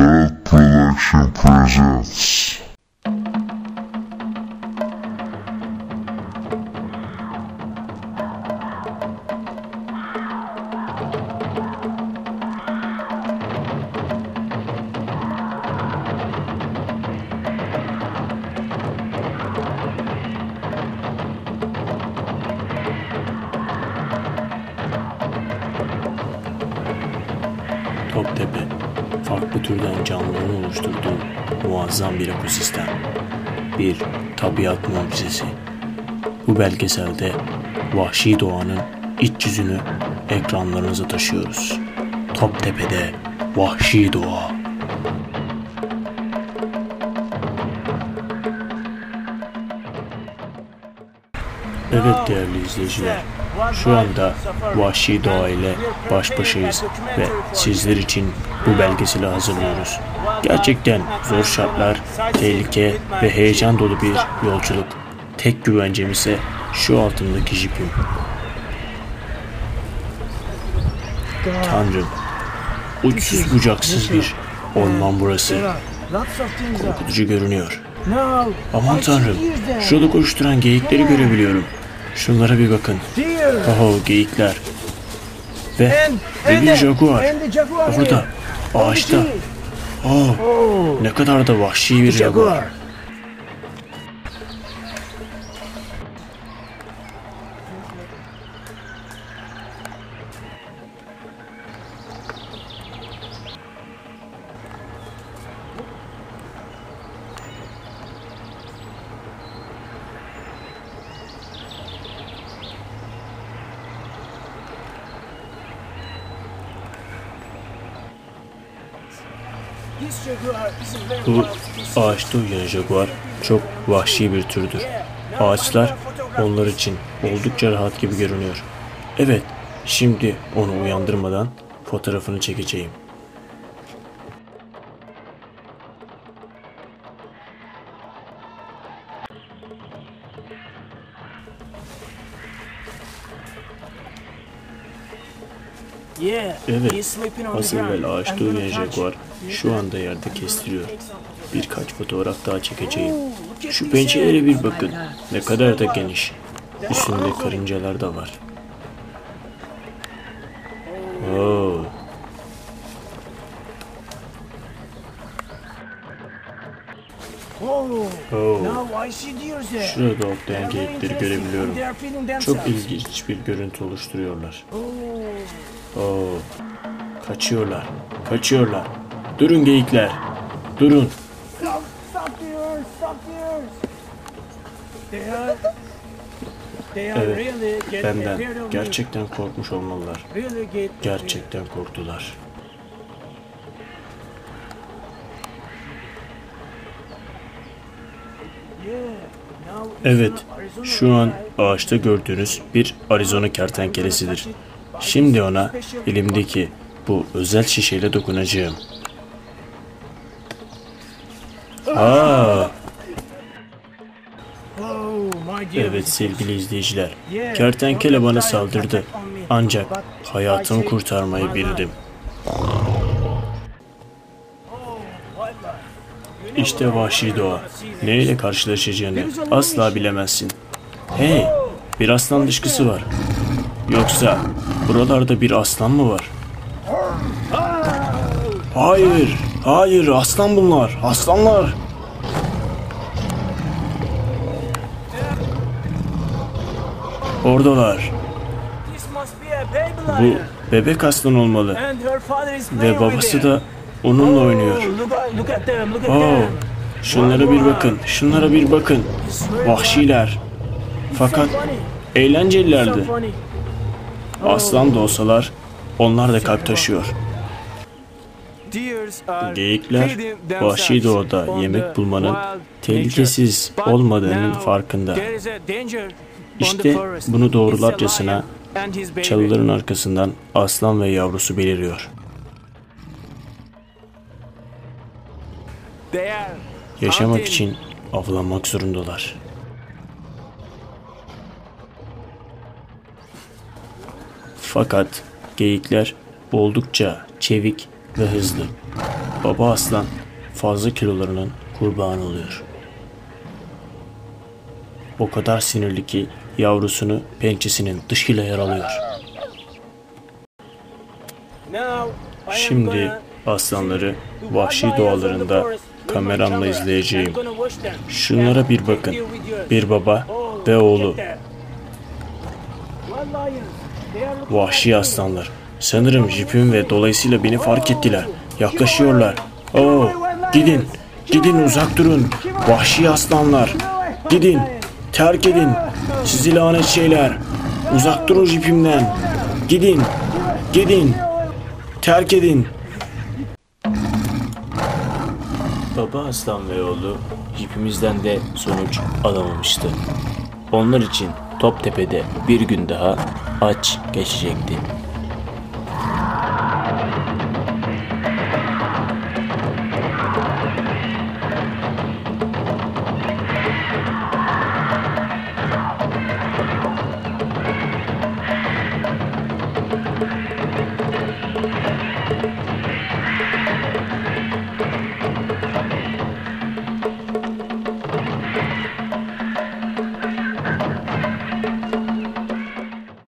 Bad Production presents. Top farklı türden canlıların oluşturduğu muazzam bir ekosistem. Bir tabiat mucizesi. Bu belgeselde vahşi doğanın iç yüzünü ekranlarınıza taşıyoruz. Toptepe'de vahşi doğa. Evet değerli izleyiciler, şu anda vahşi doğa ile baş başayız ve sizler için bu belgeseli hazırlıyoruz. Gerçekten zor şartlar, tehlike ve heyecan dolu bir yolculuk. Tek güvencem ise şu altındaki jipim. Tanrım, uçsuz bucaksız bir orman burası. Korkutucu görünüyor. Aman tanrım, şurada koşturan geyikleri görebiliyorum. Şunlara bir bakın. Oho geyikler. Ve, ve bir jaguar. Orada, ağaçta. Oh, ne kadar da vahşi bir jaguar. Bu ağaçta uyuyan jaguar çok vahşi bir türdür. Ağaçlar onlar için oldukça rahat gibi görünüyor. Evet, şimdi onu uyandırmadan fotoğrafını çekeceğim. Evet, az evvel ağaçta uyuyan jaguar şu anda yerde kestiriyor. Birkaç fotoğraf daha çekeceğim. Şu pençelere bir bakın. Ne kadar da geniş. Üstünde karıncalar da var. Oo. Oo. Şurada otlayan geyikleri görebiliyorum. Çok ilginç bir görüntü oluşturuyorlar. Oo. Kaçıyorlar. Kaçıyorlar. Durun geyikler. Durun. Evet. Benden gerçekten korkmuş olmalılar. Gerçekten korktular. Evet, şu an ağaçta gördüğünüz bir Arizona kertenkelesidir. Şimdi ona elimdeki bu özel şişeyle dokunacağım. Aa, evet sevgili izleyiciler. Kertenkele bana saldırdı. Ancak hayatımı kurtarmayı bildim. İşte vahşi doğa. Neyle karşılaşacağını asla bilemezsin. Hey, bir aslan dışkısı var. Yoksa buralarda bir aslan mı var? Hayır, hayır aslan bunlar, aslanlar. Oradalar. Bu bebek aslan olmalı. Ve babası da onunla oynuyor. Oh, şunlara bir bakın, şunlara bir bakın. Vahşiler. Fakat eğlencelilerdi. Aslan da olsalar onlar da kalp taşıyor. Geyikler vahşi doğada yemek bulmanın tehlikesiz olmadığının farkında. İşte bunu doğrularcasına çalıların arkasından aslan ve yavrusu beliriyor. Yaşamak için avlanmak zorundalar. Fakat geyikler oldukça çevik ve hızlı. baba aslan fazla kilolarının kurbanı oluyor. O kadar sinirli ki yavrusunu pençesinin dışıyla yaralıyor. Şimdi aslanları vahşi doğalarında kameramla izleyeceğim. Şunlara bir bakın. Bir baba ve oğlu. Vahşi aslanlar. Sanırım jipim ve dolayısıyla beni fark ettiler. Yaklaşıyorlar. Oo, gidin. Gidin uzak durun. Vahşi aslanlar. Gidin. Terk edin. Sizi lanet şeyler. Uzak durun jipimden. Gidin. Gidin. Terk edin. Baba aslan ve oğlu jipimizden de sonuç alamamıştı. Onlar için Toptepe'de bir gün daha aç geçecekti.